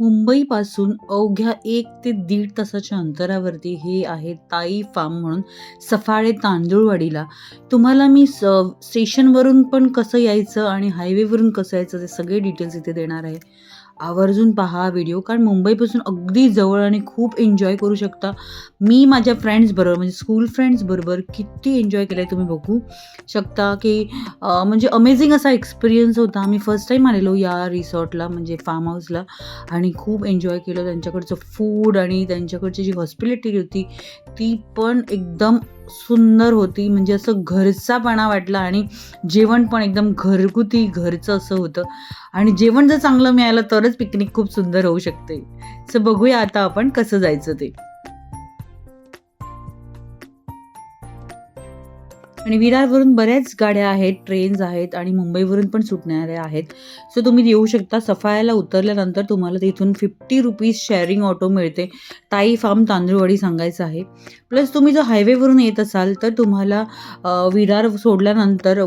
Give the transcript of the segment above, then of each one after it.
मुंबईपासून अवघ्या एक ते दीड तासाच्या अंतरावरती हे आहे ताई फार्म म्हणून सफाळे तांदूळवाडीला. तुम्हाला मी स स्टेशनवरून पण कसं यायचं आणि हायवेवरून कसं यायचं ते सगळे डिटेल्स इथे देणार आहे. आवर्जून पहा व्हिडिओ कारण मुंबईपासून अगदी जवळ आणि खूप एन्जॉय करू शकता. मी माझ्या फ्रेंड्सबरोबर म्हणजे स्कूल फ्रेंड्सबरोबर किती एन्जॉय केलं आहे तुम्ही बघू शकता की म्हणजे अमेझिंग असा एक्सपिरियन्स होता. आम्ही फर्स्ट टाईम आलेलो या रिसॉर्टला म्हणजे फार्म हाऊसला आणि खूप एन्जॉय केलं. त्यांच्याकडचं फूड आणि त्यांच्याकडची जी हॉस्पिटॅलिटी होती ती पण एकदम सुंदर होती. म्हणजे असं घरचापणा वाटला आणि जेवण पण एकदम घरगुती घरचं असं होतं. आणि जेवण जर चांगलं मिळालं तरच पिकनिक खूप सुंदर होऊ शकते. सो बघूया आता आपण कसं जायचं ते. आणि विरारवरून बऱ्याच गाड्या आहेत ट्रेन्स आहेत आणि मुंबईवरून पण सुटणाऱ्या आहेत. सो तुम्ही येऊ शकता. सफायाला उतरल्यानंतर तुम्हाला तिथून फिफ्टी रुपीज शेअरिंग ऑटो मिळते. ताई फार्म तांदूळवाडी सांगायचं आहे. प्लस तुम्ही जर हायवेवरून येत असाल तर तुम्हाला विरार सोडल्यानंतर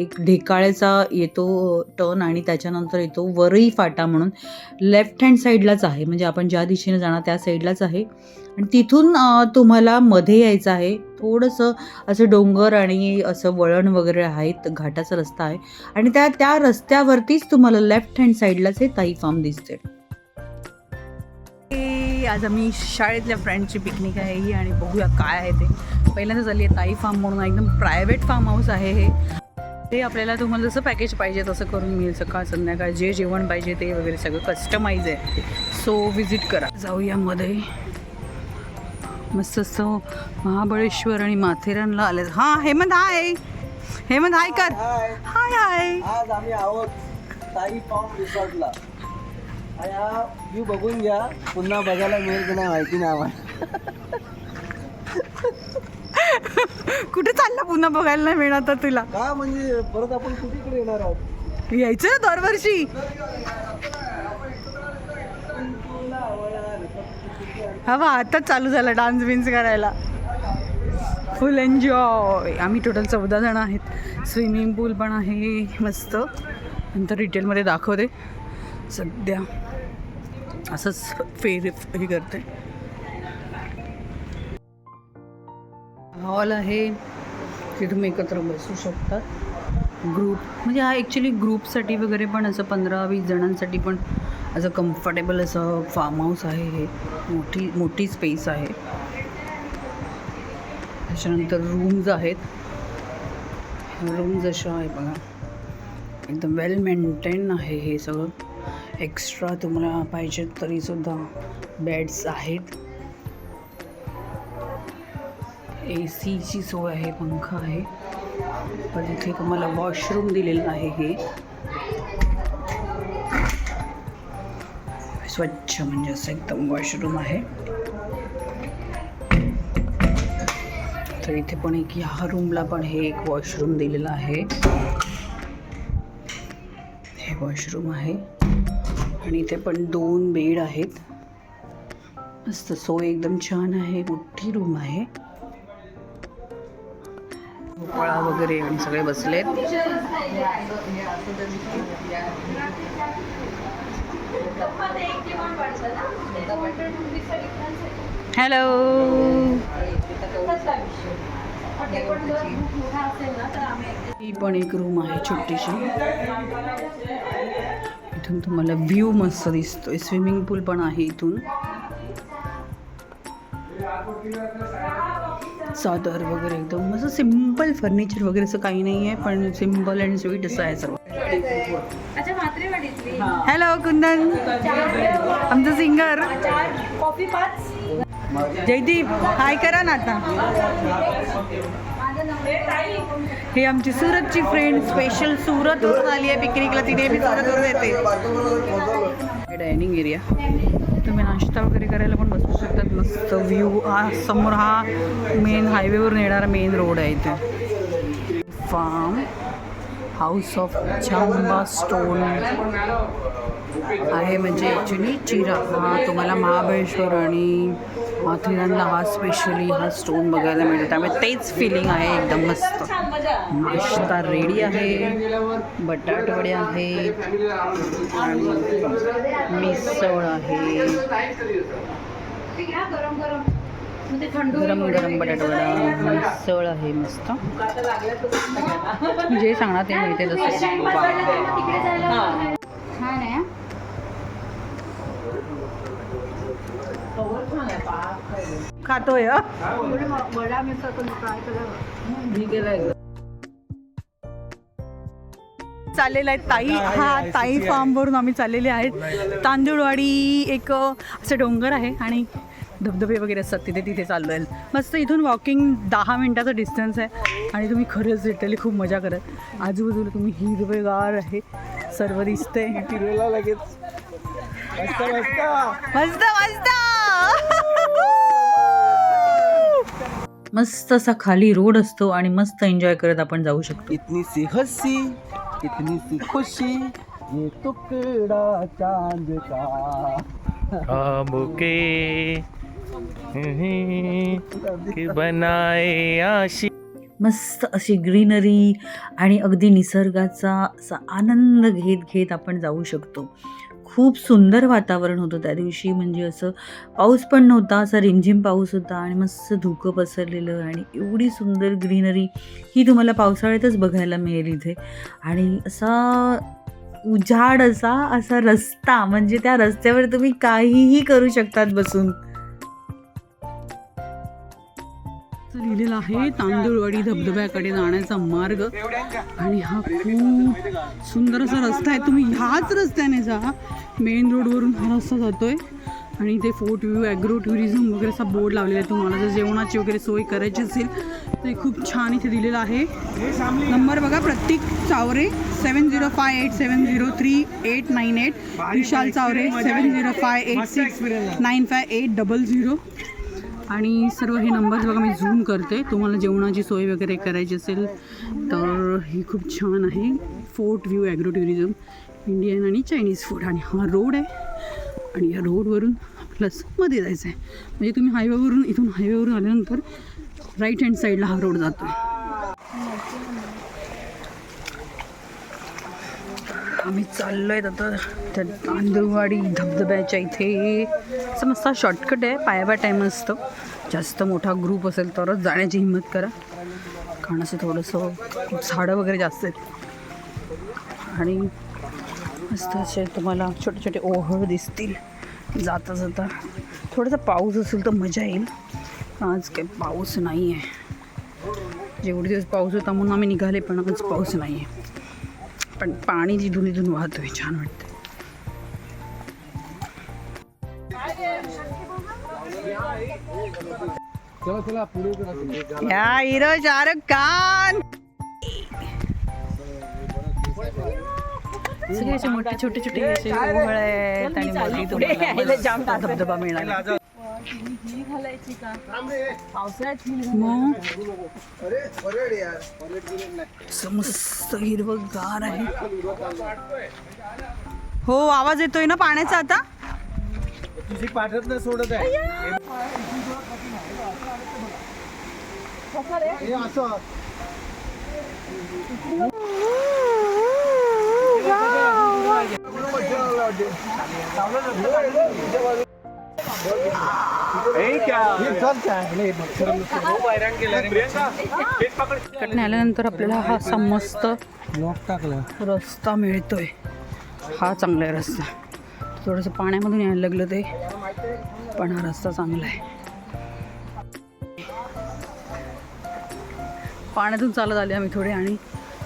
एक ढेकाळ्याचा येतो टर्न आणि त्याच्यानंतर येतो वरई फाटा म्हणून. लेफ्ट हँड साईडलाच आहे. म्हणजे आपण ज्या दिशेने जाणार त्या साईडलाच आहे. आणि तिथून तुम्हाला मध्ये यायचं आहे. थोडंसं असं डोंगर आणि असं वळण वगैरे आहेत घाटाचा रस्ता आहे. आणि त्या त्या रस्त्यावरतीच तुम्हाला लेफ्ट हँड साईडलाच हे ताई फार्म दिसते आज आम्ही शाळेतल्या फ्रेंडची पिकनिक आहे ही आणि बघूया काय आहे ते. पहिल्यांदा झाली आहे ताई फार्म म्हणून एकदम प्रायव्हेट फार्म हाऊस आहे हे. ते आपल्याला तुम्हाला जसं पॅकेज पाहिजे तसं करून मिळेल सकाळ संध्याकाळ जे जेवण पाहिजे ते वगैरे सगळं कस्टमाइज आहे. सो विजिट करा. जाऊया मध्ये. मस्त असं महाबळेश्वर आणि माथेरानला आले. हां हेमंत हाय हेमंत हाय कर. हाय. हाय आज आम्ही आहोत साई फार्म रिसॉर्टला. आणि हा व्ह्यू बघून घ्या पुन्हा बघायला मिळेल की नाही माहिती नाही आम्हाला. कुठे चालला पुन्हा बघायला नाही मिळणार तर तुला? का म्हणजे परत आपण कुठेकडे येणार आहोत? यायचं ना हा हवा आताच चालू झाला डान्स बिन्स करायला. फुल एन्जॉय आम्ही टोटल चौदा जण आहेत. स्विमिंग पूल पण आहे. मस्त. नंतर रिटेलमध्ये दाखवते. सध्या असंच फेर हे करते. हॉल आहे. ते तुम्ही एकत्र बसू शकतात ग्रुप म्हणजे हा ॲक्च्युली ग्रुपसाठी वगैरे पण असं पंधरा वीस जणांसाठी पण असं कम्फर्टेबल असं फार्म हाऊस आहे हे. मोठी मोठी स्पेस आहे. त्याच्यानंतर रूम्स आहेत. रूम्स अशा आहे बघा. एकदम वेल मेंटेन आहे हे सगळं. एक्स्ट्रा तुम्हाला पाहिजे तरीसुद्धा बेड्स आहेत. ए सीची सोय आहे पंखा आहे. पण इथे तुम्हाला वॉशरूम दिलेलं आहे हे. स्वच्छ म्हणजे असं एकदम वॉशरूम आहे. तर इथे पण एक ह्या रूमला पण हे एक वॉशरूम दिलेलं आहे. हे वॉशरूम आहे. आणि इथे पण दोन बेड आहेत. मस्त सोय एकदम छान आहे मोठी रूम आहे. भोपाळा वगैरे आणि सगळे बसलेत. हॅलो ही पण एक रूम आहे छोटीशी. इथून तुम्हाला व्ह्यू मस्त दिसतोय. स्विमिंग पूल पण आहे इथून. चादर वगैरे एकदम. असं सिंपल फर्निचर वगैरे असं काही नाही आहे पण सिंपल अँड स्वीट असं आहे सर्व. अच्छा म्हात्रेवाडीतली हॅलो कुंदन. आमचं सिंगर कॉफी पाच जयदीप हाय करा ना आता. हे आमची सुरतची फ्रेंड स्पेशल सुरतवरून आली आहे पिकनिकला. तिने मी सुरतवरून येते. डायनिंग एरिया तुम्ही नाश्ता वगैरे करायला पण बसू शकतात. मस्त व्ह्यू हा समोर हा मेन हायवेवरून येणारा मेन रोड आहे इथे. Farm house of Chamba stone आहे. म्हणजे ॲक्च्युली चिरा हा तुम्हाला महाबळेश्वर आणि माथेरानला हा स्पेशली हा स्टोन बघायला मिळतो. त्यामुळे तेच फिलिंग आहे. एकदम मस्त. नाश्ता रेडी आहे. बटाटवडे आहेत आणि मिसळ आहे. गरम गरम बटाटवडा मिसळ आहे मस्त. जे सांगणार ते मिळते तसं. छान आहे खातोय? चाललेलं आहे ताई. हा ताई फार्मवरून आम्ही चाललेले आहेत. तांदूळवाडी एक असं डोंगर आहे आणि धबधबे वगैरे असतात तिथे तिथे चाललो आहे मस्त इथून वॉकिंग दहा मिनटाचं डिस्टन्स आहे. आणि तुम्ही खरंच लिटरली खूप मजा करत. आजूबाजूला तुम्ही हिरवेगार आहे. सर्व दिसते फिरवला लगेच. मस्त मस्त. मस्त मस्त! मस्त असा खाली रोड असतो आणि मस्त एन्जॉय करत आपण जाऊ शकतो. इतनी सी हसी इतनी सी खुशी ये टुकड़ा चांद कि. बनाए आशी मस्त अशी ग्रीनरी आणि अगदी निसर्गाचा असा आनंद घेत घेत आपण जाऊ शकतो. खूप सुंदर वातावरण होतं त्या दिवशी म्हणजे असं पाऊस पण नव्हता असा रिमझिम पाऊस होता आणि मस्त धुकं पसरलेलं आणि एवढी सुंदर ग्रीनरी ही तुम्हाला पावसाळ्यातच बघायला मिळेल इथे. आणि असा उजाड असा असा रस्ता म्हणजे त्या रस्त्यावर तुम्ही काहीही करू शकतात बसून. लिहिलेला आहे. तांदूळवाडी धबधब्याकडे जाण्याचा मार्ग. आणि हा खूप सुंदर असा रस्ता आहे. तुम्ही ह्याच रस्त्याने जा. मेन रोडवरून हा रस्ता जातोय. आणि इथे फोर्ट व्ह्यू ॲग्रो टुरिझम वगैरे असा बोर्ड लावलेला आहे तुम्हाला. जर जेवणाची वगैरे सोय करायची असेल ते खूप छान इथे दिलेलं आहे. नंबर बघा प्रत्येक Chaware seven zero five eight seven zero three eight nine eight Vishal Chaware seven zero five eight six nine five eight double zero आणि सर्व हे नंबर्स बघा मी झूम करते. तुम्हाला जेवणाची सोय वगैरे करायची असेल तर ही खूप छान आहे. Fort view agro tourism Indian आणि चायनीज फूड आणि हा रोड आहे. आणि या रोडवरून प्लसमध्ये जायचं आहे म्हणजे तुम्ही हायवेवरून इथून हायवेवरून आल्यानंतर राईट हँड साईडला हा रोड जातो आहे आम्ही चाललो आहेत आता त्या तांदूळवाडी धबधब्याच्या इथे. असं मस्त शॉर्टकट आहे पायाबा टाईम असतं. जास्त मोठा ग्रुप असेल तरच जाण्याची हिंमत करा. कारण असं थोडंसं खूप झाडं वगैरे जास्त आहेत. आणि मस्त असे तुम्हाला छोटे छोटे ओहळ दिसतील. जाता जाता थोडासा पाऊस असेल तर मजा येईल. आज काही पाऊस नाही आहे जेवढे दिवस पाऊस होता म्हणून आम्ही निघाले पण आज पाऊस नाही आहे पण पाणी जिथून इथून वाहतोय छान वाटतं चला चला पुढे करा. या हिरो शाहरुख खान! सगळे असे मोठे छोटे छोटे असे ओहळ आहेत आणि मध्ये तुम्हाला मस्त धबधबा मिळाला मग? असं मस्त हिरवगार आहे. हो आवाज येतोय ना पाण्याचा आता? तुझी पाठत नाही सोडत आहे. हे असं. तिकडनं आल्यानंतर आपल्याला हा असा मस्त टाकला रस्ता मिळतोय. हा चांगला आहे रस्ता. थोडंसं पाण्यामधून यायला लागलं ते पण हा रस्ता चांगला आहे. पाण्यातून चालत आले आम्ही थोडे आणि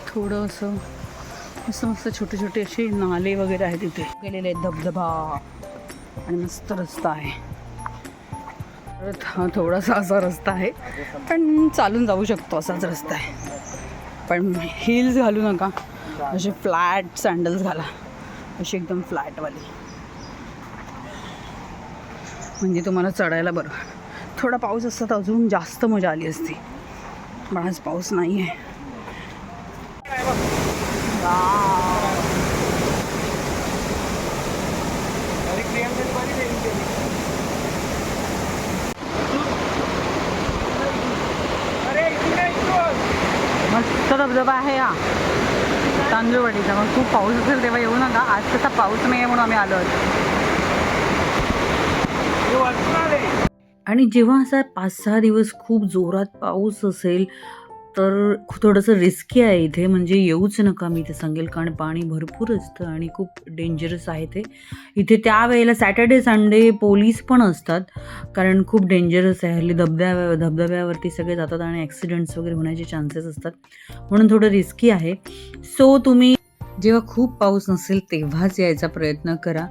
थोडं असं मस्त मस्त छोटे छोटे असे नाले वगैरे आहेत तिथे गेलेले आहेत धबधबा. आणि मस्त रस्ता आहे. हा थोडासा असा रस्ता आहे. पण चालून जाऊ शकतो असाच रस्ता आहे. पण हिल्स घालू नका. असे फ्लॅट सँडल्स घाला. अशी एकदम फ्लॅटवाली म्हणजे तुम्हाला चढायला बरं. थोडा पाऊस असता तर अजून जास्त मजा आली असती. पण आज पाऊस नाही आहे मस्त धबधबा आहे हा. तांदूळवाडीचा. मग खूप पाऊस असेल तेव्हा येऊ नका. आज तसा पाऊस नाही आहे म्हणून आम्ही आलो आणि जेव्हा असा पाच सहा दिवस खूप जोरात पाऊस असेल तर थोडंसं रिस्की आहे इथे म्हणजे येऊच नका मी ते सांगेल कारण पाणी भरपूर असतं आणि खूप डेंजरस आहे ते. इथे त्यावेळेला सॅटर्डे संडे पोलीस पण असतात कारण खूप डेंजरस आहे. हल्ली धबधब्या धबधब्यावरती सगळे जातात आणि ॲक्सिडेंट्स वगैरे होण्याचे चान्सेस असतात. म्हणून थोडं रिस्की आहे. सो तुम्ही जेव्हा खूप पाऊस नसेल तेव्हाच यायचा प्रयत्न करा.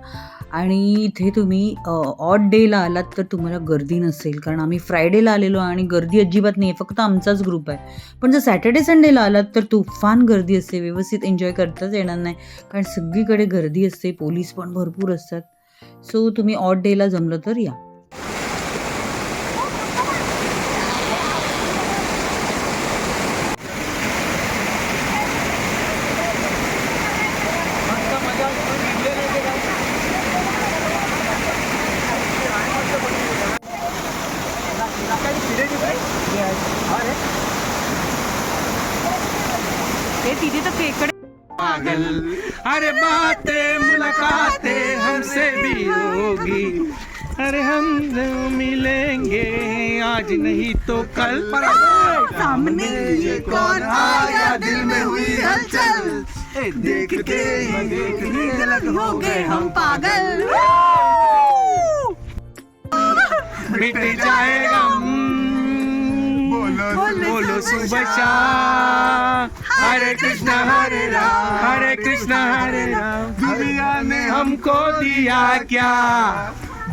आणि इथे तुम्ही ऑड डेला आलात तर तुम्हाला गर्दी नसेल. कारण आम्ही फ्रायडेला आलेलो आणि गर्दी अजिबात नाही आहे फक्त आमचाच ग्रुप आहे. पण जर सॅटर्डे संडेला आलात तर तुफान गर्दी असते. व्यवस्थित एन्जॉय करताच येणार नाही. कारण सगळीकडे गर्दी असते. पोलीस पण भरपूर असतात. सो तुम्ही ऑड डेला जमलं तर या. कल सामने ये कौन आया दिल में हुई हलचल? देख के लग हो गए हम पागल। मिट जाएगा। बोलो सुबह शाम हरे कृष्णा हरे राम। हरे कृष्णा हरे राम। दुनिया ने हमको दिया क्या?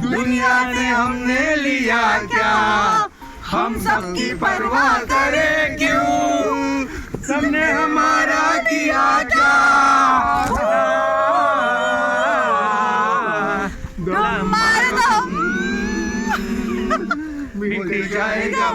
दुनिया ने हमने लिया क्या? हम सबकी परवाह करे क्यों सबने हमारा किया क्या? मिट जाएगा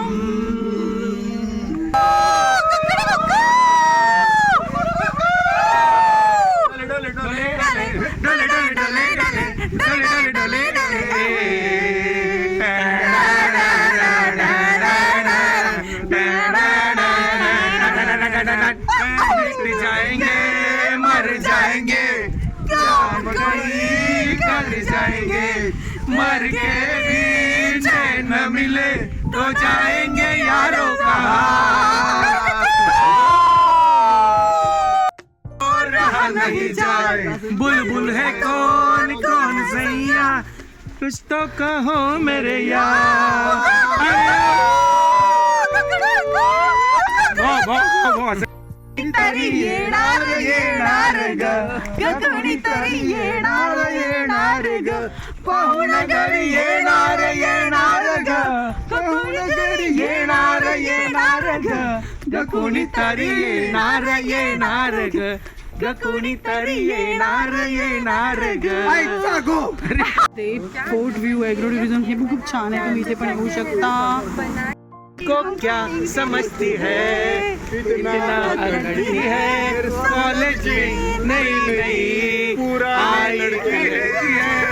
के भी चैन न मिले तो जाएँगे यारों का रहा नहीं जाए। बुलबुल है कौन कौन सैया? कुछ तो कहो मेरे यार. तरी येणार येणार ग. गगनी तरी येणार येणार ग. पाहुण घरी येणार येणार ग. कोण घरी येणार येणार ग. ग कोणीतरी येणार येणार ग. ग कोणीतरी येणार येणार ग. ते फोर्ट व्ह्यू टुरिझम हे पण खूप छान आहे. तुम्ही इथे पण येऊ शकता. को क्या समझती है? इतना अगड़ी है। कॉलेज में नई नई पूरा लड़की रहती है।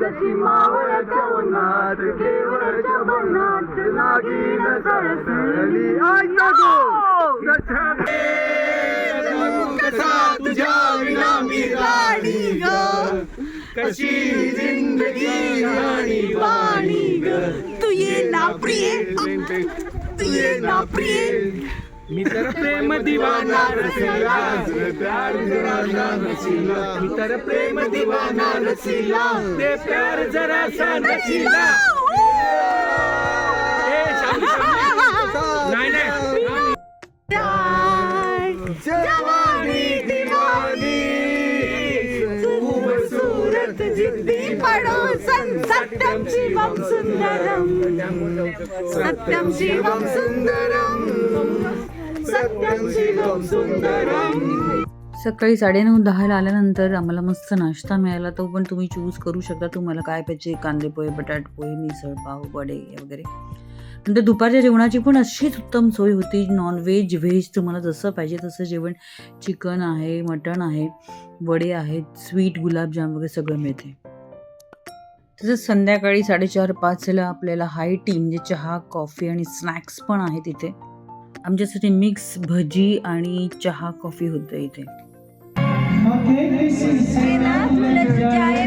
जशी मावळ्याच्या उन्हात केवळच्या बनात नागिन सळसळली कसा तुझ्या विना मी राणी ग? कशी जिंदगी वाणी ग? तू ये ना प्रिय. तू ये ना प्रिय. मी तर प्रेम दिवाना रसिला. प्यार जरा नशिला मी तर प्रेम दिवाना रसिला. ते प्यार जरा सा नशिला नाही नाही. जवानी दिवानी खूबसूरत जिंदगी पडोसन सत्यम सत्यम शिवम सुंदरम. सत्यम शिवम सुंदरम. सकाळी साडेनऊ दहाला आल्यानंतर आम्हाला मस्त नाश्ता मिळाला. तो पण तुम्ही चूज करू शकता. तुम्हाला काय पाहिजे? कांदे पोहे बटाट पोहे मिसळ पाव वडे वगैरे. नंतर दुपारच्या जेवणाची पण अशीच उत्तम सोय होती. नॉनव्हेज व्हेज तुम्हाला जसं पाहिजे तसं जेवण. चिकन आहे मटण आहे वडे आहेत स्वीट गुलाबजाम वगैरे सगळं मिळते तसंच संध्याकाळी साडेचार पाचला आपल्याला हाय टी म्हणजे चहा कॉफी आणि स्नॅक्स पण आहे तिथे. आमच्यासाठी मिक्स भजी आणि चहा कॉफी होतं इथे. चाय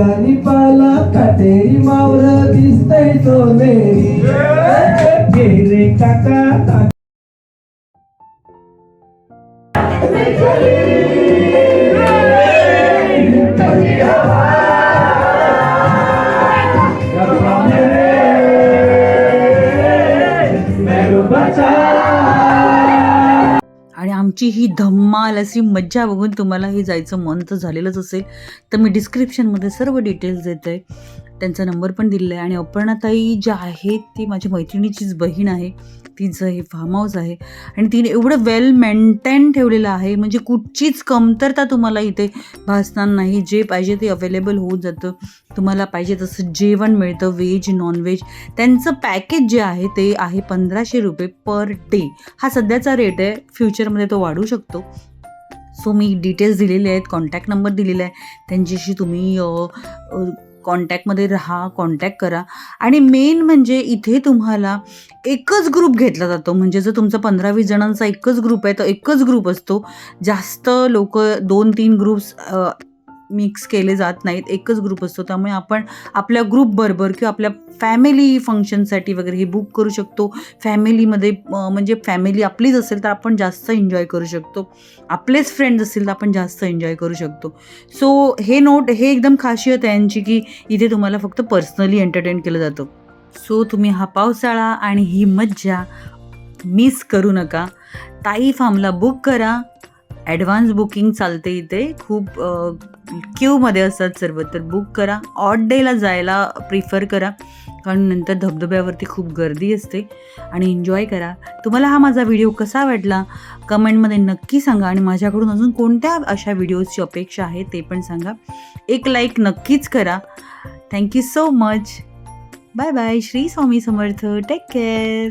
धिंगाणी पाला काटेरी मावर दिसतय सोनेरी गेले काका. आमची ही धम्माल अशी मज्जा बघून तुम्हाला हे जायचं मन तर झालेलंच असेल. तर मी डिस्क्रिप्शनमध्ये सर्व डिटेल्स देते. त्यांचा नंबर पण दिलेला आहे. आणि अपर्णाताई ज्या आहेत ती माझ्या मैत्रिणीचीच बहीण आहे. तिचं हे फार्म हाऊस आहे. आणि तिने एवढं वेल मेंटेन ठेवलेलं आहे. म्हणजे कुठचीच कमतरता तुम्हाला इथे भासणार नाही. जे पाहिजे ते अवेलेबल होत जातं. तुम्हाला पाहिजे तसं जेवण मिळतं व्हेज नॉनव्हेज त्यांचं पॅकेज जे आहे ते आहे पंधराशे रुपये पर डे हा सध्याचा रेट आहे. फ्युचरमध्ये तो वाढू शकतो. सो मी डिटेल्स दिलेले आहेत. कॉन्टॅक्ट नंबर दिलेला आहे. त्यांच्याशी तुम्ही कॉन्टॅक्टमध्ये राहा कॉन्टॅक्ट करा. आणि मेन म्हणजे इथे तुम्हाला एकच ग्रुप घेतला जातो. म्हणजे जर तुमचा पंधरा वीस जणांचा एकच ग्रुप आहे तर एकच ग्रुप असतो. जास्त लोक दोन तीन ग्रुप्स मिक्स केले जात नाहीत एकच ग्रुप असतो. त्यामुळे आपण आपल्या ग्रुपबरोबर किंवा आपल्या फॅमिली फंक्शनसाठी वगैरे हे बुक करू शकतो. फॅमिलीमध्ये म्हणजे फॅमिली आपलीच असेल तर आपण जास्त एन्जॉय करू शकतो. आपलेच फ्रेंड्स असतील तर आपण जास्त एन्जॉय करू शकतो. सो हे नोट हे एकदम खासियत आहे यांची की इथे तुम्हाला फक्त पर्सनली एंटरटेन केलं जातं. सो तुम्ही हा पावसाळा आणि ही मज्जा मिस करू नका. ताई फार्मला बुक करा. ॲडव्हान्स बुकिंग चालते इथे. खूप क्यूमध्ये असतात सर्व तर बुक करा. ऑड डेला जायला प्रिफर करा कारण नंतर धबधब्यावरती खूप गर्दी असते. आणि एन्जॉय करा. तुम्हाला हा माझा व्हिडिओ कसा वाटला? कमेंटमध्ये नक्की सांगा. आणि माझ्याकडून अजून कोणत्या अशा व्हिडिओजची अपेक्षा आहे ते पण सांगा. एक लाईक नक्कीच करा. Thank you so much bye bye Shri Swami Samarth. Take care